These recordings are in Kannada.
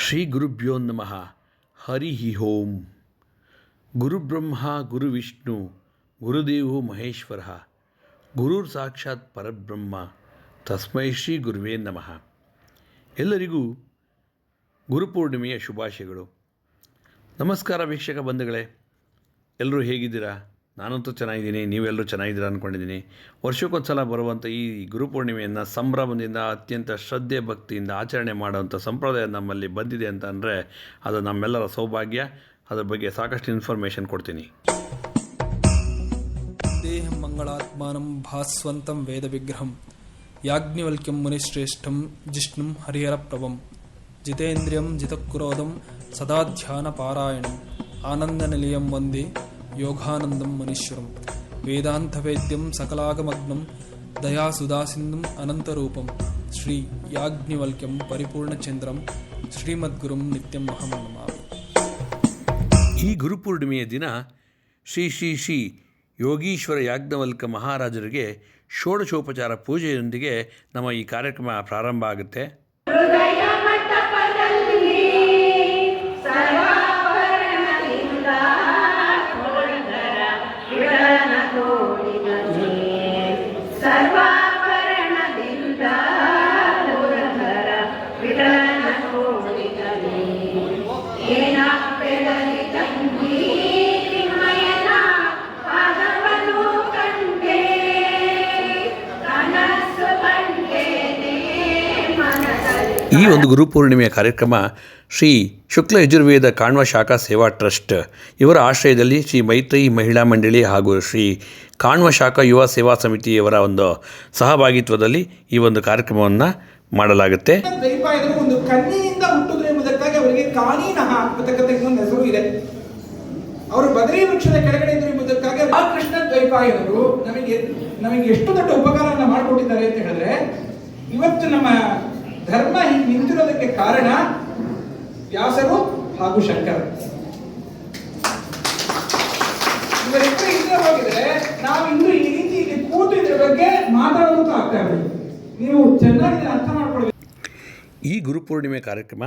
ಶ್ರೀ ಗುರುಭ್ಯೋ ನಮಃ. ಹರಿ ಓಂ. ಗುರುಬ್ರಹ್ಮ, ಗುರುವಿಷ್ಣು, ಗುರುದೇವೋ ಮಹೇಶ್ವರ. ಗುರುರ್ ಸಾಕ್ಷಾತ್ ಪರಬ್ರಹ್ಮ. ತಸ್ಮೈ ಶ್ರೀ ಗುರುವೇ ನಮಃ. ಎಲ್ಲರಿಗೂ ಗುರುಪೂರ್ಣಿಮೆಯ ಶುಭಾಶಯಗಳು. ನಮಸ್ಕಾರ ವೀಕ್ಷಕ ಬಂಧುಗಳೇ. ಎಲ್ಲರೂ ಹೇಗಿದ್ದೀರಾ? ನಾನಂತೂ ಚೆನ್ನಾಗಿದ್ದೀನಿ, ನೀವೆಲ್ಲರೂ ಚೆನ್ನಾಗಿದ್ದೀರ ಅಂದ್ಕೊಂಡಿದ್ದೀನಿ ವರ್ಷಕ್ಕೊಂದ್ಸಲ ಬರುವಂಥ ಈ ಗುರುಪೂರ್ಣಿಮೆಯನ್ನು ಸಂಭ್ರಮದಿಂದ, ಅತ್ಯಂತ ಶ್ರದ್ಧೆ ಭಕ್ತಿಯಿಂದ ಆಚರಣೆ ಮಾಡುವಂಥ ಸಂಪ್ರದಾಯ ನಮ್ಮಲ್ಲಿ ಬಂದಿದೆ ಅಂತ ಅಂದರೆ ಅದು ನಮ್ಮೆಲ್ಲರ ಸೌಭಾಗ್ಯ. ಅದರ ಬಗ್ಗೆ ಸಾಕಷ್ಟು ಇನ್ಫಾರ್ಮೇಷನ್ ಕೊಡ್ತೀನಿ. ದೇಹ ಮಂಗಳಾತ್ಮಾನಂ ಭಾಸ್ವಂತಂ ವೇದ ವಿಗ್ರಹಂ. ಯಾಜ್ಞವಲ್ಕ್ಯಂ ಮುನಿಶ್ರೇಷ್ಠಂ ಜಿಷ್ಣುಂ ಹರಿಹರಪ್ರಭಂ ಜಿತೇಂದ್ರಿಯಂ ಜಿತಕ್ರೋಧಂ ಸದಾ ಧ್ಯಾನ ಪಾರಾಯಣಂ. ಆನಂದನಿಲಯಂ ವಂದೇ ಯೋಗಾನಂದಂ ಮುನೀಶ್ವರಂ. ವೇದಾಂತವೇದ್ಯಂ ಸಕಲಾಗಮಗ್ನಂ ದಯಾಸುಧಾಸಿಂಧುಂ ಅನಂತರೂಪಂ. ಶ್ರೀ ಯಾಜ್ಞವಲ್ಕ್ಯಂ ಪರಿಪೂರ್ಣಚಂದ್ರಂ ಶ್ರೀಮದ್ಗುರುಂ ನಿತ್ಯಂ ನಮಾಮಿ ಈ ಗುರುಪೂರ್ಣಿಮೆಯ ದಿನ ಶ್ರೀ ಶ್ರೀ ಶ್ರೀ ಯೋಗೀಶ್ವರ ಯಾಜ್ಞವಲ್ಕ ಮಹಾರಾಜರಿಗೆ ಷೋಡಶೋಪಚಾರ ಪೂಜೆಯೊಂದಿಗೆ ನಮ್ಮ ಈ ಕಾರ್ಯಕ್ರಮ ಪ್ರಾರಂಭ ಆಗುತ್ತೆ. ಈ ಒಂದು ಗುರುಪೂರ್ಣಿಮೆಯ ಕಾರ್ಯಕ್ರಮ ಶ್ರೀ ಶುಕ್ಲ ಯಜುರ್ವೇದ ಕಾಣ್ವ ಶಾಖಾ ಸೇವಾ ಟ್ರಸ್ಟ್, ಇವರ ಆಶ್ರಯದಲ್ಲಿ ಶ್ರೀ ಮೈತ್ರಿ ಮಹಿಳಾ ಮಂಡಳಿ ಹಾಗೂ ಶ್ರೀ ಕಾಣ್ವ ಶಾಖಾ ಯುವ ಸೇವಾ ಸಮಿತಿಯವರ ಒಂದು ಸಹಭಾಗಿತ್ವದಲ್ಲಿ ಈ ಒಂದು ಕಾರ್ಯಕ್ರಮವನ್ನು ಮಾಡಲಾಗುತ್ತೆ. ಒಂದು ಅವರಿಗೆ ಹೆಸರು ಇದೆ ಅವರು ಬದರಿ ವೃಕ್ಷದ ಕೆಳಗಡೆ ಇದ್ರು ಎಂಬುದಕ್ಕಾಗಿ ಆ ಕೃಷ್ಣ ದ್ವೈಪಾಯನರು ನಮಗೆ ನಮಗೆ ಎಷ್ಟು ದೊಡ್ಡ ಉಪಕಾರವನ್ನು ಮಾಡಿಕೊಟ್ಟಿದ್ದಾರೆ ಅಂತ ಹೇಳಿದ್ರೆ, ಇವತ್ತು ನಮ್ಮ ಧರ್ಮ ಹೀಗೆ ನಿಂತಿರೋದಕ್ಕೆ ಕಾರಣ ವ್ಯಾಸರು ಹಾಗೂ ಶಂಕರ ಇವರಿಬ್ಬರು ಇಲ್ಲದೆ ಹೋಗಿದ್ರೆ ನಾವು ಇನ್ನು ಈ ರೀತಿ ಇಲ್ಲಿ ಕೂತು ಇದ್ರ ಬಗ್ಗೆ ಮಾತಾಡೋದಕ್ಕೂ ಆಗ್ತಾ ಇರಲಿಲ್ಲ ನೀವು ಚೆನ್ನಾಗಿ ಅರ್ಥ ಮಾಡ್ಕೊಳ್ಬೇಕು. ಈ ಗುರುಪೂರ್ಣಿಮೆ ಕಾರ್ಯಕ್ರಮ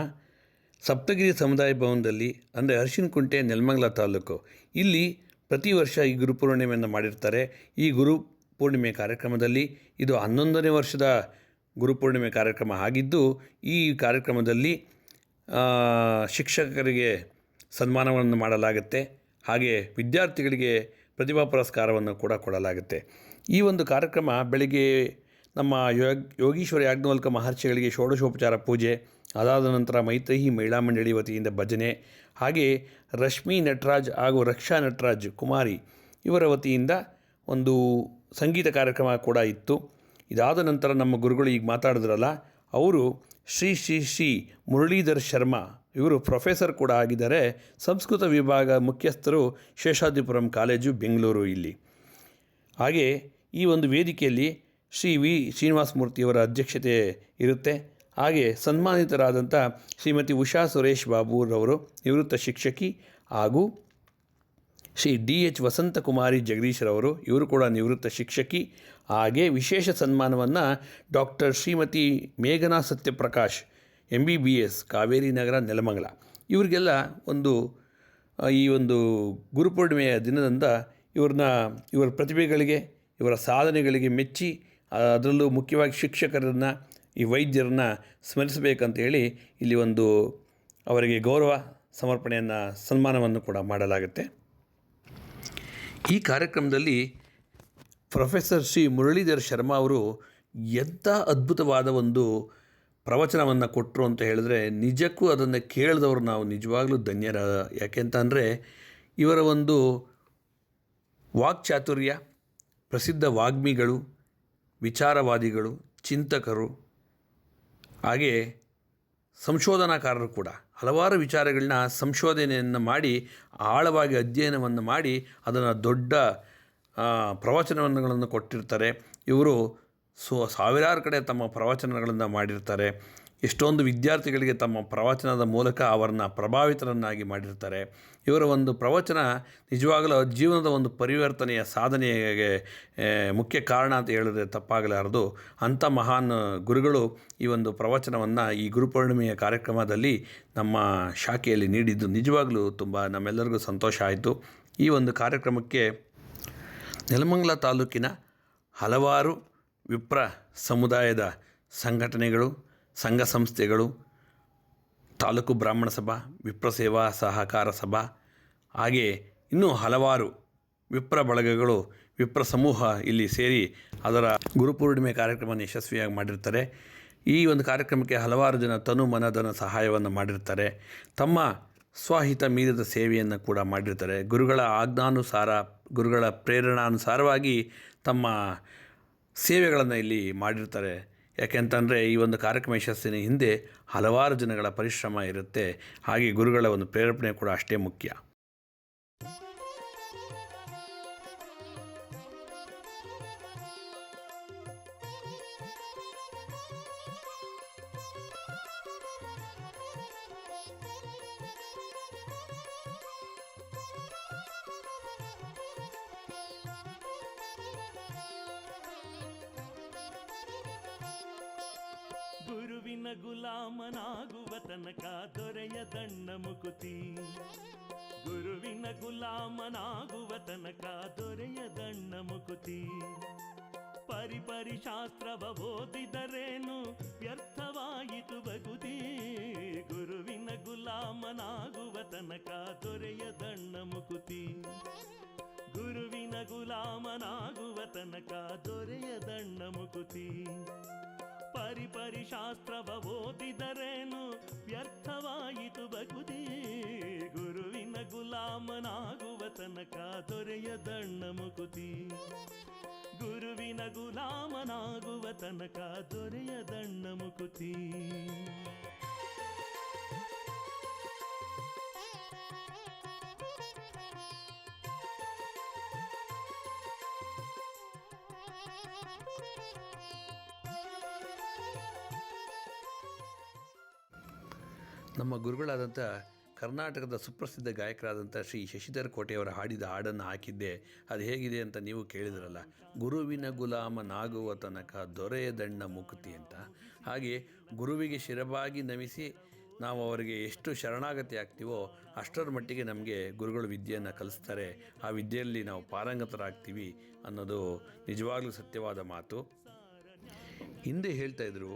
ಸಪ್ತಗಿರಿ ಸಮುದಾಯ ಭವನದಲ್ಲಿ, ಅಂದರೆ ಅರಿಶಿನಕುಂಟೆ, ನೆಲಮಂಗಲ ತಾಲೂಕು. ಇಲ್ಲಿ ಪ್ರತಿ ವರ್ಷ ಈ ಗುರುಪೂರ್ಣಿಮೆಯನ್ನು ಮಾಡಿರ್ತಾರೆ. ಈ ಗುರು ಪೂರ್ಣಿಮೆ ಕಾರ್ಯಕ್ರಮದಲ್ಲಿ ಇದು ಹನ್ನೊಂದನೇ ವರ್ಷದ ಗುರುಪೂರ್ಣಿಮೆ ಕಾರ್ಯಕ್ರಮ ಆಗಿದ್ದು, ಈ ಕಾರ್ಯಕ್ರಮದಲ್ಲಿ ಶಿಕ್ಷಕರಿಗೆ ಸನ್ಮಾನವನ್ನು ಮಾಡಲಾಗುತ್ತೆ. ಹಾಗೆ ವಿದ್ಯಾರ್ಥಿಗಳಿಗೆ ಪ್ರತಿಭಾ ಪುರಸ್ಕಾರವನ್ನು ಕೂಡ ಕೊಡಲಾಗುತ್ತೆ. ಈ ಒಂದು ಕಾರ್ಯಕ್ರಮ ಬೆಳಿಗ್ಗೆ ನಮ್ಮ ಯೋಗ, ಯೋಗೀಶ್ವರ ಯಾಜ್ಞವಲ್ಕ ಮಹರ್ಷಿಗಳಿಗೆ ಷೋಡಶೋಪಚಾರ ಪೂಜೆ, ಅದಾದ ನಂತರ ಮೈತ್ರಿ ಮಹಿಳಾ ಮಂಡಳಿ ವತಿಯಿಂದ ಭಜನೆ, ಹಾಗೆ ರಶ್ಮಿ ನಟರಾಜ್ ಹಾಗೂ ರಕ್ಷಾ ನಟರಾಜ್ ಕುಮಾರಿ ಇವರ ವತಿಯಿಂದ ಒಂದು ಸಂಗೀತ ಕಾರ್ಯಕ್ರಮ ಕೂಡ ಇತ್ತು. ಇದಾದ ನಂತರ ನಮ್ಮ ಗುರುಗಳು ಈಗ ಮಾತಾಡಿದ್ರಲ್ಲ, ಅವರು ಶ್ರೀ ಶ್ರೀ ಶ್ರೀ ಮುರಳೀಧರ್ ಶರ್ಮಾ ಇವರು ಪ್ರೊಫೆಸರ್ ಕೂಡ ಆಗಿದ್ದಾರೆ. ಸಂಸ್ಕೃತ ವಿಭಾಗ ಮುಖ್ಯಸ್ಥರು ಶೇಷಾದಿಪುರಂ ಕಾಲೇಜು ಬೆಂಗಳೂರು ಇಲ್ಲಿ. ಹಾಗೆ ಈ ಒಂದು ವೇದಿಕೆಯಲ್ಲಿ ಶ್ರೀ ವಿ ಶ್ರೀನಿವಾಸ ಮೂರ್ತಿಯವರ ಅಧ್ಯಕ್ಷತೆ ಇರುತ್ತೆ. ಹಾಗೆ ಸನ್ಮಾನಿತರಾದಂಥ ಶ್ರೀಮತಿ ಉಷಾ ಸುರೇಶ್ ಬಾಬೂರವರು ನಿವೃತ್ತ ಶಿಕ್ಷಕಿ ಹಾಗೂ ಶ್ರೀ ಡಿ ಎಚ್ ವಸಂತಕುಮಾರಿ ಜಗದೀಶ್ರವರು ಇವರು ಕೂಡ ನಿವೃತ್ತ ಶಿಕ್ಷಕಿ. ಹಾಗೆ ವಿಶೇಷ ಸನ್ಮಾನವನ್ನು ಡಾಕ್ಟರ್ ಶ್ರೀಮತಿ ಮೇಘನಾ Satyaprakash M B B S Kaveri Nagar, Nelamangala. ಇವರಿಗೆಲ್ಲ ಒಂದು ಈ ಒಂದು ಗುರುಪೂರ್ಣಿಮೆಯ ದಿನದಿಂದ ಇವ್ರನ್ನ, ಇವರ ಪ್ರತಿಭೆಗಳಿಗೆ, ಇವರ ಸಾಧನೆಗಳಿಗೆ ಮೆಚ್ಚಿ ಅದರಲ್ಲೂ ಮುಖ್ಯವಾಗಿ ಶಿಕ್ಷಕರನ್ನು, ಈ ವೈದ್ಯರನ್ನ ಸ್ಮರಿಸಬೇಕಂತ ಹೇಳಿ ಇಲ್ಲಿ ಒಂದು ಅವರಿಗೆ ಗೌರವ, ಸಮರ್ಪಣೆಯನ್ನು ಸನ್ಮಾನವನ್ನು ಕೂಡ ಮಾಡಲಾಗುತ್ತೆ. ಈ ಕಾರ್ಯಕ್ರಮದಲ್ಲಿ ಪ್ರೊಫೆಸರ್ ಶ್ರೀ ಮುರಳೀಧರ್ ಶರ್ಮಾ ಅವರು ಎಂಥ ಅದ್ಭುತವಾದ ಒಂದು ಪ್ರವಚನವನ್ನು ಕೊಟ್ಟರು ಅಂತ ಹೇಳಿದ್ರೆ ನಿಜಕ್ಕೂ ಅದನ್ನು ಕೇಳಿದವರು ನಾವು ನಿಜವಾಗ್ಲೂ ಧನ್ಯರ. ಯಾಕೆಂತ ಅಂದರೆ ಇವರ ಒಂದು ವಾಕ್ಚಾತುರ್ಯ ಪ್ರಸಿದ್ಧ ವಾಗ್ಮಿಗಳು, ವಿಚಾರವಾದಿಗಳು, ಚಿಂತಕರು, ಹಾಗೆ ಸಂಶೋಧನಾಕಾರರು ಕೂಡ ಹಲವಾರು ವಿಚಾರಗಳನ್ನ ಸಂಶೋಧನೆಯನ್ನು ಮಾಡಿ, ಆಳವಾಗಿ ಅಧ್ಯಯನವನ್ನು ಮಾಡಿ ಅದನ್ನು ದೊಡ್ಡ ಪ್ರವಚನಗಳನ್ನು ಕೊಟ್ಟಿರ್ತಾರೆ. ಇವರು ಸೊ ಸಾವಿರಾರು ಕಡೆ ತಮ್ಮ ಪ್ರವಚನಗಳನ್ನು ಮಾಡಿರ್ತಾರೆ. ಎಷ್ಟೊಂದು ವಿದ್ಯಾರ್ಥಿಗಳಿಗೆ ತಮ್ಮ ಪ್ರವಚನದ ಮೂಲಕ ಅವರನ್ನು ಪ್ರಭಾವಿತರನ್ನಾಗಿ ಮಾಡಿರ್ತಾರೆ. ಇವರ ಒಂದು ಪ್ರವಚನ ನಿಜವಾಗಲೂ ಜೀವನದ ಒಂದು ಪರಿವರ್ತನೆಯ ಸಾಧನೆಗೆ ಮುಖ್ಯ ಕಾರಣ ಅಂತ ಹೇಳಿದ್ರೆ ತಪ್ಪಾಗಲಾರದು. ಅಂಥ ಮಹಾನ್ ಗುರುಗಳು ಈ ಒಂದು ಪ್ರವಚನವನ್ನು ಈ ಗುರುಪೂರ್ಣಿಮೆಯ ಕಾರ್ಯಕ್ರಮದಲ್ಲಿ ನಮ್ಮ ಶಾಖೆಯಲ್ಲಿ ನೀಡಿದ್ದು ನಿಜವಾಗಲೂ ತುಂಬ ನಮ್ಮೆಲ್ಲರಿಗೂ ಸಂತೋಷ ಆಯಿತು. ಈ ಒಂದು ಕಾರ್ಯಕ್ರಮಕ್ಕೆ ನೆಲಮಂಗಲ ತಾಲೂಕಿನ ಹಲವಾರು ವಿಪ್ರ ಸಮುದಾಯದ ಸಂಘಟನೆಗಳು ಸಂಘ ಸಂಸ್ಥೆಗಳು, ತಾಲೂಕು ಬ್ರಾಹ್ಮಣ ಸಭಾ, ವಿಪ್ರ ಸೇವಾ ಸಹಕಾರ ಸಭಾ, ಹಾಗೆ ಇನ್ನೂ ಹಲವಾರು ವಿಪ್ರ ಬಳಗಗಳು, ವಿಪ್ರ ಸಮೂಹ ಇಲ್ಲಿ ಸೇರಿ ಅದರ ಗುರುಪೂರ್ಣಿಮೆ ಕಾರ್ಯಕ್ರಮವನ್ನು ಯಶಸ್ವಿಯಾಗಿ ಮಾಡಿರ್ತಾರೆ. ಈ ಒಂದು ಕಾರ್ಯಕ್ರಮಕ್ಕೆ ಹಲವಾರು ಜನ ತನು ಮನಧನ ಸಹಾಯವನ್ನು ಮಾಡಿರ್ತಾರೆ. ತಮ್ಮ ಸ್ವಹಿತ ಮೀರಿದ ಸೇವೆಯನ್ನು ಕೂಡ ಮಾಡಿರ್ತಾರೆ. ಗುರುಗಳ ಆಜ್ಞಾನುಸಾರ, ಗುರುಗಳ ಪ್ರೇರಣಾನುಸಾರವಾಗಿ ತಮ್ಮ ಸೇವೆಗಳನ್ನು ಇಲ್ಲಿ ಮಾಡಿರ್ತಾರೆ. ಯಾಕೆಂತಂದರೆ ಈ ಒಂದು ಕಾರ್ಯಕ್ರಮ ಯಶಸ್ಸಿನ ಹಿಂದೆ ಹಲವಾರು ಜನಗಳ ಪರಿಶ್ರಮ ಇರುತ್ತೆ. ಹಾಗೆ ಗುರುಗಳ ಒಂದು ಪ್ರೇರೇಪಣೆ ಕೂಡ ಅಷ್ಟೇ ಮುಖ್ಯ. ಗುಲಾಮನಾಗುವ ತನಕ ದೊರೆಯ ದಂಡ ಮುಕುತಿ. ಗುರುವಿನ ಗುಲಾಮನಾಗುವ ತನಕ ದೊರೆಯ ದಂಡ ಮುಕುತಿ. ಪರಿಪರಿ ಶಾಸ್ತ್ರವ ಓದಿದರೇನು ವ್ಯರ್ಥವಾಯಿತು ಬಗುದಿ ಗುರುವಿನ ಗುಲಾಮನಾಗುವ ತನಕ ದೊರೆಯ ದಂಡ ಮುಕುತಿ. ಗುರುವಿನ ಗುಲಾಮನಾಗುವ ತನಕ ದೊರೆಯ ದಂಡ ಮುಕುತಿ. ಪರಿ ಪರಿ ಶಾಸ್ತ್ರವ ಓದಿದರೇನು? ವ್ಯರ್ಥವಾಯಿತು ಬಗುದಿ ಗುರುವಿನ ಗುಲಾಮನಾಗುವ ತನಕ ದೊರೆಯ ದಣ್ಣ ಮುಕುತಿ. ಗುರುವಿನ ಗುಲಾಮನಾಗುವ ತನಕ ದೊರೆಯ ದಂಡ ಮುಕುತಿ. ನಮ್ಮ ಗುರುಗಳಾದಂಥ ಕರ್ನಾಟಕದ ಸುಪ್ರಸಿದ್ಧ ಗಾಯಕರಾದಂಥ ಶ್ರೀ ಶಶಿಧರ್ ಕೋಟೆಯವರ ಹಾಡಿದ ಹಾಡನ್ನು ಹಾಕಿದ್ದೆ. ಅದು ಹೇಗಿದೆ ಅಂತ ನೀವು ಕೇಳಿದ್ರಲ್ಲ. ಗುರುವಿನ ಗುಲಾಮನಾಗುವ ತನಕ ದೊರೆಯ ದಣ್ಣ ಮುಕ್ತಿ ಅಂತ. ಹಾಗೆ ಗುರುವಿಗೆ ಶಿರಬಾಗಿ ನಮಿಸಿ ನಾವು ಅವರಿಗೆ ಎಷ್ಟು ಶರಣಾಗತಿ ಆಗ್ತೀವೋ ಅಷ್ಟರ ಮಟ್ಟಿಗೆ ನಮಗೆ ಗುರುಗಳು ವಿದ್ಯೆಯನ್ನು ಕಲಿಸ್ತಾರೆ. ಆ ವಿದ್ಯೆಯಲ್ಲಿ ನಾವು ಪಾರಂಗತರಾಗ್ತೀವಿ ಅನ್ನೋದು ನಿಜವಾಗ್ಲೂ ಸತ್ಯವಾದ ಮಾತು. ಹಿಂದೆ ಹೇಳ್ತಾ ಇದ್ರು,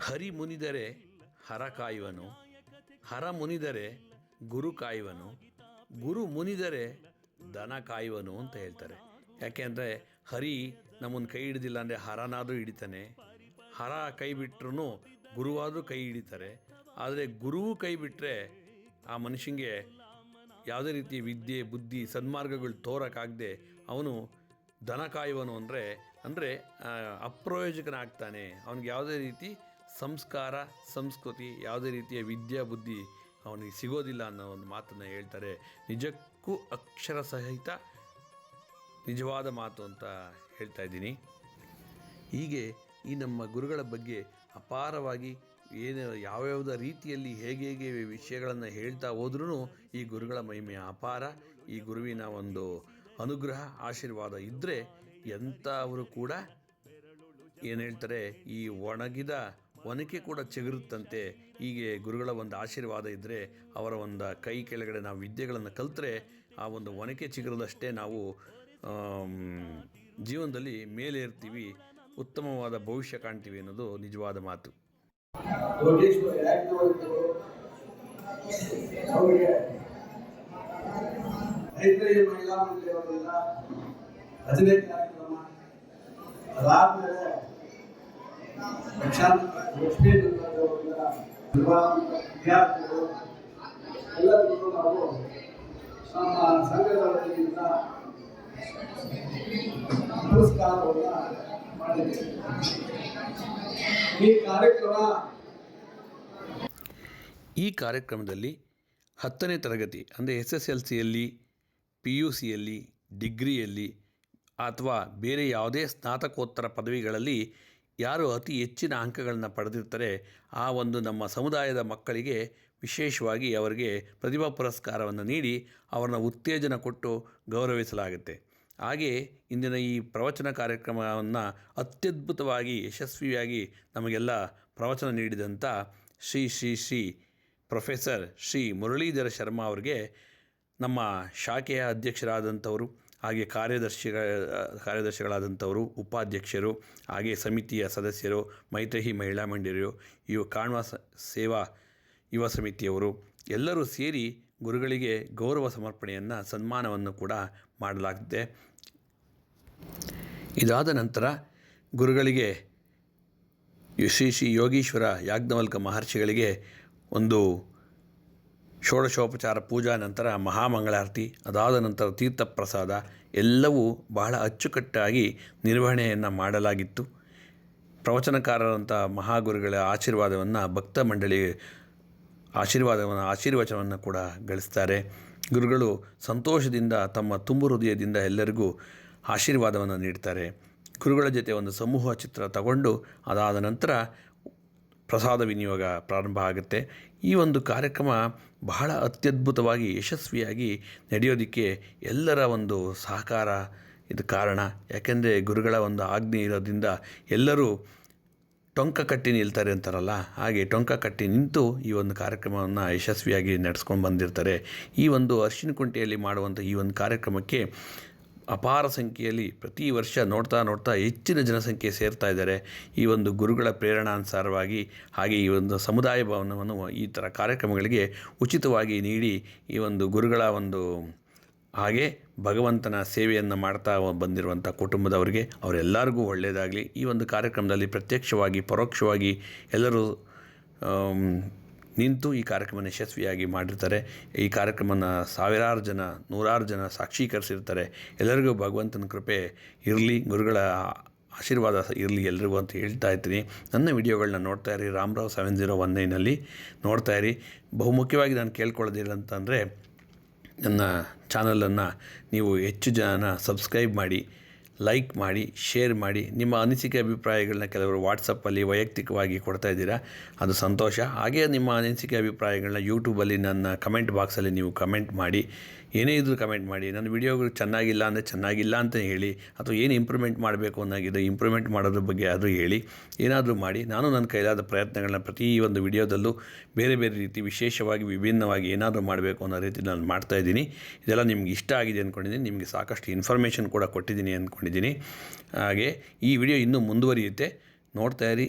ಹರಿ ಮುನಿದರೆ ಹರ ಕಾಯುವನು, ಹರ ಮುನಿದರೆ ಗುರು ಕಾಯುವನು, ಗುರು ಮುನಿದರೆ ದನ ಕಾಯುವನು ಅಂತ ಹೇಳ್ತಾರೆ. ಯಾಕೆ ಅಂದರೆ ಹರಿ ನಮ್ಮನ್ನು ಕೈ ಹಿಡಿದಿಲ್ಲ ಅಂದರೆ ಹರನಾದರೂ ಹಿಡಿತಾನೆ. ಹರ ಕೈ ಬಿಟ್ಟರು ಗುರುವಾದರೂ ಕೈ ಹಿಡಿತಾರೆ. ಆದರೆ ಗುರುವು ಕೈ ಬಿಟ್ಟರೆ ಆ ಮನುಷ್ಯನಿಗೆ ಯಾವುದೇ ರೀತಿ ವಿದ್ಯೆ, ಬುದ್ಧಿ, ಸನ್ಮಾರ್ಗಗಳು ತೋರಕ್ಕಾಗದೆ ಅವನು ದನ ಕಾಯುವನು ಅಂದರೆ ಅಂದರೆ ಅಪ್ರಯೋಜಕನಾಗ್ತಾನೆ. ಅವನಿಗೆ ಯಾವುದೇ ರೀತಿ ಸಂಸ್ಕಾರ, ಸಂಸ್ಕೃತಿ, ಯಾವುದೇ ರೀತಿಯ ವಿದ್ಯಾ ಬುದ್ಧಿ ಅವನಿಗೆ ಸಿಗೋದಿಲ್ಲ ಅನ್ನೋ ಒಂದು ಮಾತನ್ನು ಹೇಳ್ತಾರೆ. ನಿಜಕ್ಕೂ ಅಕ್ಷರ ಸಹಿತ ನಿಜವಾದ ಮಾತು ಅಂತ ಹೇಳ್ತಾ ಇದ್ದೀನಿ. ಹೀಗೆ ಈ ನಮ್ಮ ಗುರುಗಳ ಬಗ್ಗೆ ಅಪಾರವಾಗಿ ಏನು ಯಾವ್ಯಾವುದ ರೀತಿಯಲ್ಲಿ ಹೇಗೆ ಹೇಗೆ ವಿಷಯಗಳನ್ನು ಹೇಳ್ತಾ ಹೋದ್ರೂ ಈ ಗುರುಗಳ ಮಹಿಮೆಯ ಅಪಾರ. ಈ ಗುರುವಿನ ಒಂದು ಅನುಗ್ರಹ, ಆಶೀರ್ವಾದ ಇದ್ದರೆ ಎಂಥವರು ಕೂಡ ಏನು ಹೇಳ್ತಾರೆ, ಈ ಒಣಗಿದ ಒನಕೆ ಕೂಡ ಚಿಗುರುತ್ತಂತೆ. ಹೀಗೆ ಗುರುಗಳ ಒಂದು ಆಶೀರ್ವಾದ ಇದ್ದರೆ ಅವರ ಒಂದು ಕೈ ಕೆಳಗಡೆ ನಾವು ವಿದ್ಯೆಗಳನ್ನು ಕಲಿತ್ರೆ ಆ ಒಂದು ಒನಕೆ ಚಿಗುರದಷ್ಟೇ ನಾವು ಜೀವನದಲ್ಲಿ ಮೇಲೆ ಇರ್ತೀವಿ ಉತ್ತಮವಾದ ಭವಿಷ್ಯ ಕಾಣ್ತೀವಿ ಅನ್ನೋದು ನಿಜವಾದ ಮಾತು. ಮೈತ್ರೇಯ ಮಹಿಳಾ ಈ ಕಾರ್ಯಕ್ರಮದಲ್ಲಿ ಹತ್ತನೇ ತರಗತಿ, ಅಂದರೆ ಎಸ್ ಎಸ್ ಎಲ್ ಸಿಯಲ್ಲಿ ಪಿ ಯು ಸಿಯಲ್ಲಿ ಡಿಗ್ರಿಯಲ್ಲಿ ಅಥವಾ ಬೇರೆ ಯಾವುದೇ ಸ್ನಾತಕೋತ್ತರ ಪದವಿಗಳಲ್ಲಿ ಯಾರು ಅತಿ ಹೆಚ್ಚಿನ ಅಂಕಗಳನ್ನು ಪಡೆದಿರ್ತಾರೆ, ಆ ಒಂದು ನಮ್ಮ ಸಮುದಾಯದ ಮಕ್ಕಳಿಗೆ ವಿಶೇಷವಾಗಿ ಅವರಿಗೆ ಪ್ರತಿಭಾ ಪುರಸ್ಕಾರವನ್ನು ನೀಡಿ ಅವರನ್ನ ಉತ್ತೇಜನ ಕೊಟ್ಟು ಗೌರವಿಸಲಾಗುತ್ತೆ. ಹಾಗೆ ಇಂದಿನ ಈ ಪ್ರವಚನ ಕಾರ್ಯಕ್ರಮವನ್ನು ಅತ್ಯದ್ಭುತವಾಗಿ, ಯಶಸ್ವಿಯಾಗಿ ನಮಗೆಲ್ಲ ಪ್ರವಚನ ನೀಡಿದಂಥ ಶ್ರೀ ಶ್ರೀ ಶ್ರೀ ಪ್ರೊಫೆಸರ್ ಶ್ರೀ ಮುರಳೀಧರ ಶರ್ಮಾ ಅವರಿಗೆ ನಮ್ಮ ಶಾಖೆಯ ಅಧ್ಯಕ್ಷರಾದಂಥವರು ಹಾಗೆ ಕಾರ್ಯದರ್ಶಿಗಳ ಕಾರ್ಯದರ್ಶಿಗಳಾದಂಥವರು, ಉಪಾಧ್ಯಕ್ಷರು, ಹಾಗೆ ಸಮಿತಿಯ ಸದಸ್ಯರು, ಮೈತ್ರಿಹಿ ಮಹಿಳಾ ಮಂಡಳಿಯರು, ಇವು ಕಾಣುವ ಸೇವಾ ಯುವ ಸಮಿತಿಯವರು, ಎಲ್ಲರೂ ಸೇರಿ ಗುರುಗಳಿಗೆ ಗೌರವ ಸಮರ್ಪಣೆಯನ್ನು, ಸನ್ಮಾನವನ್ನು ಕೂಡ ಮಾಡಲಾಗಿದೆ ಇದಾದ ನಂತರ ಗುರುಗಳಿಗೆ ಶ್ರೀ ಶ್ರೀ ಯೋಗೀಶ್ವರ ಯಾಜ್ಞವಲ್ಕ ಮಹರ್ಷಿಗಳಿಗೆ ಒಂದು ಷೋಡಶೋಪಚಾರ ಪೂಜಾ ನಂತರ ಮಹಾಮಂಗಳಾರತಿ, ಅದಾದ ನಂತರ ತೀರ್ಥ ಪ್ರಸಾದ ಎಲ್ಲವೂ ಬಹಳ ಅಚ್ಚುಕಟ್ಟಾಗಿ ನಿರ್ವಹಣೆಯನ್ನು ಮಾಡಲಾಗಿತ್ತು. ಪ್ರವಚನಕಾರರಂಥ ಮಹಾಗುರುಗಳ ಆಶೀರ್ವಾದವನ್ನು ಭಕ್ತ ಮಂಡಳಿ ಆಶೀರ್ವಾದವನ್ನು, ಆಶೀರ್ವಚನವನ್ನು ಕೂಡ ಗಳಿಸ್ತಾರೆ. ಗುರುಗಳು ಸಂತೋಷದಿಂದ ತಮ್ಮ ತುಂಬು ಹೃದಯದಿಂದ ಎಲ್ಲರಿಗೂ ಆಶೀರ್ವಾದವನ್ನು ನೀಡ್ತಾರೆ. ಗುರುಗಳ ಜೊತೆ ಒಂದು ಸಮೂಹ ಚಿತ್ರ ತಗೊಂಡು ಅದಾದ ನಂತರ ಪ್ರಸಾದ ವಿನಿಯೋಗ ಪ್ರಾರಂಭ ಆಗುತ್ತೆ. ಈ ಒಂದು ಕಾರ್ಯಕ್ರಮ ಬಹಳ ಅತ್ಯದ್ಭುತವಾಗಿ, ಯಶಸ್ವಿಯಾಗಿ ನಡೆಯೋದಕ್ಕೆ ಎಲ್ಲರ ಒಂದು ಸಹಕಾರ ಇದು ಕಾರಣ. ಯಾಕೆಂದರೆ ಗುರುಗಳ ಒಂದು ಆಜ್ಞೆ ಇರೋದ್ರಿಂದ ಎಲ್ಲರೂ ಟೊಂಕ ಕಟ್ಟಿ ನಿಲ್ತಾರೆ ಅಂತಾರಲ್ಲ, ಹಾಗೆ ಟೊಂಕ ಕಟ್ಟಿ ನಿಂತು ಈ ಒಂದು ಕಾರ್ಯಕ್ರಮವನ್ನು ಯಶಸ್ವಿಯಾಗಿ ನಡೆಸ್ಕೊಂಡು ಬಂದಿರ್ತಾರೆ. ಈ ಒಂದು ಅರ್ಶಿನ ಕುಂಟೆಯಲ್ಲಿ ಮಾಡುವಂಥ ಈ ಒಂದು ಕಾರ್ಯಕ್ರಮಕ್ಕೆ ಅಪಾರ ಸಂಖ್ಯೆಯಲ್ಲಿ ಪ್ರತಿ ವರ್ಷ ನೋಡ್ತಾ ನೋಡ್ತಾ ಹೆಚ್ಚಿನ ಜನಸಂಖ್ಯೆ ಸೇರ್ತಾ ಇದ್ದಾರೆ. ಈ ಒಂದು ಗುರುಗಳ ಪ್ರೇರಣಾನುಸಾರವಾಗಿ ಹಾಗೆ ಈ ಒಂದು ಸಮುದಾಯ ಭವನವನ್ನು ಈ ಥರ ಕಾರ್ಯಕ್ರಮಗಳಿಗೆ ಉಚಿತವಾಗಿ ನೀಡಿ ಈ ಒಂದು ಗುರುಗಳ ಒಂದು ಹಾಗೆ ಭಗವಂತನ ಸೇವೆಯನ್ನು ಮಾಡ್ತಾ ಬಂದಿರುವಂಥ ಕುಟುಂಬದವರಿಗೆ, ಅವರೆಲ್ಲರಿಗೂ ಒಳ್ಳೆಯದಾಗಲಿ. ಈ ಒಂದು ಕಾರ್ಯಕ್ರಮದಲ್ಲಿ ಪ್ರತ್ಯಕ್ಷವಾಗಿ, ಪರೋಕ್ಷವಾಗಿ ಎಲ್ಲರೂ ನಿಂತು ಈ ಕಾರ್ಯಕ್ರಮನ ಯಶಸ್ವಿಯಾಗಿ ಮಾಡಿರ್ತಾರೆ. ಈ ಕಾರ್ಯಕ್ರಮನ ಸಾವಿರಾರು ಜನ, ನೂರಾರು ಜನ ಸಾಕ್ಷೀಕರಿಸಿರ್ತಾರೆ. ಎಲ್ಲರಿಗೂ ಭಗವಂತನ ಕೃಪೆ ಇರಲಿ, ಗುರುಗಳ ಆಶೀರ್ವಾದ ಇರಲಿ ಎಲ್ರಿಗೂ ಅಂತ ಹೇಳ್ತಾ ಇರ್ತೀನಿ ನನ್ನ ವಿಡಿಯೋಗಳನ್ನ ನೋಡ್ತಾ ಇರಿ, ರಾಮರಾವ್ ಸೆವೆನ್ ಜೀರೋ ಒನ್ ನೈನಲ್ಲಿ ನೋಡ್ತಾ ಇರಿ. ಬಹುಮುಖ್ಯವಾಗಿ ನಾನು ಕೇಳ್ಕೊಳ್ಳೋದಿಲ್ಲ ಅಂತಂದರೆ ನನ್ನ ಚಾನಲನ್ನು ನೀವು ಹೆಚ್ಚು ಜನ ಸಬ್ಸ್ಕ್ರೈಬ್ ಮಾಡಿ ಲೈಕ್ ಮಾಡಿ ಶೇರ್ ಮಾಡಿ ನಿಮ್ಮ ಅನಿಸಿಕೆ ಅಭಿಪ್ರಾಯಗಳನ್ನ ಕೆಲವರು ವಾಟ್ಸಪ್ಪಲ್ಲಿ ವೈಯಕ್ತಿಕವಾಗಿ ಕೊಡ್ತಾ ಇದ್ದೀರಾ, ಅದು ಸಂತೋಷ. ಹಾಗೆ ನಿಮ್ಮ ಅನಿಸಿಕೆ ಅಭಿಪ್ರಾಯಗಳನ್ನ ಯೂಟ್ಯೂಬಲ್ಲಿ ನನ್ನ ಕಮೆಂಟ್ ಬಾಕ್ಸಲ್ಲಿ ನೀವು ಕಮೆಂಟ್ ಮಾಡಿ. ಏನೇ ಇದ್ರು ಕಮೆಂಟ್ ಮಾಡಿ, ನನ್ನ ವಿಡಿಯೋಗಳು ಚೆನ್ನಾಗಿಲ್ಲ ಅಂದರೆ ಚೆನ್ನಾಗಿಲ್ಲ ಅಂತ ಹೇಳಿ, ಅಥವಾ ಏನು ಇಂಪ್ರೂವ್ಮೆಂಟ್ ಮಾಡಬೇಕು ಅನ್ನೋಗಿದೆ ಇಂಪ್ರೂವ್ಮೆಂಟ್ ಮಾಡೋದ್ರ ಬಗ್ಗೆ ಆದರೂ ಹೇಳಿ, ಏನಾದರೂ ಮಾಡಿ, ನಾನು ನನ್ನ ಕೈಲಾದ ಪ್ರಯತ್ನಗಳನ್ನ ಪ್ರತಿ ಒಂದು ವಿಡಿಯೋದಲ್ಲೂ ಬೇರೆ ಬೇರೆ ರೀತಿ ವಿಶೇಷವಾಗಿ ವಿಭಿನ್ನವಾಗಿ ಏನಾದರೂ ಮಾಡಬೇಕು ಅನ್ನೋ ರೀತಿ ನಾನು ಮಾಡ್ತಾಯಿದ್ದೀನಿ ಇದೆಲ್ಲ ನಿಮ್ಗೆ ಇಷ್ಟ ಆಗಿದೆ ಅಂದ್ಕೊಂಡಿದ್ದೀನಿ ನಿಮಗೆ ಸಾಕಷ್ಟು ಇನ್ಫಾರ್ಮೇಷನ್ ಕೂಡ ಕೊಟ್ಟಿದ್ದೀನಿ ಅಂದ್ಕೊಂಡಿದ್ದೀನಿ ಹಾಗೆ ಈ ವಿಡಿಯೋ ಇನ್ನೂ ಮುಂದುವರಿಯುತ್ತೆ. ನೋಡ್ತಾ ಇರಿ.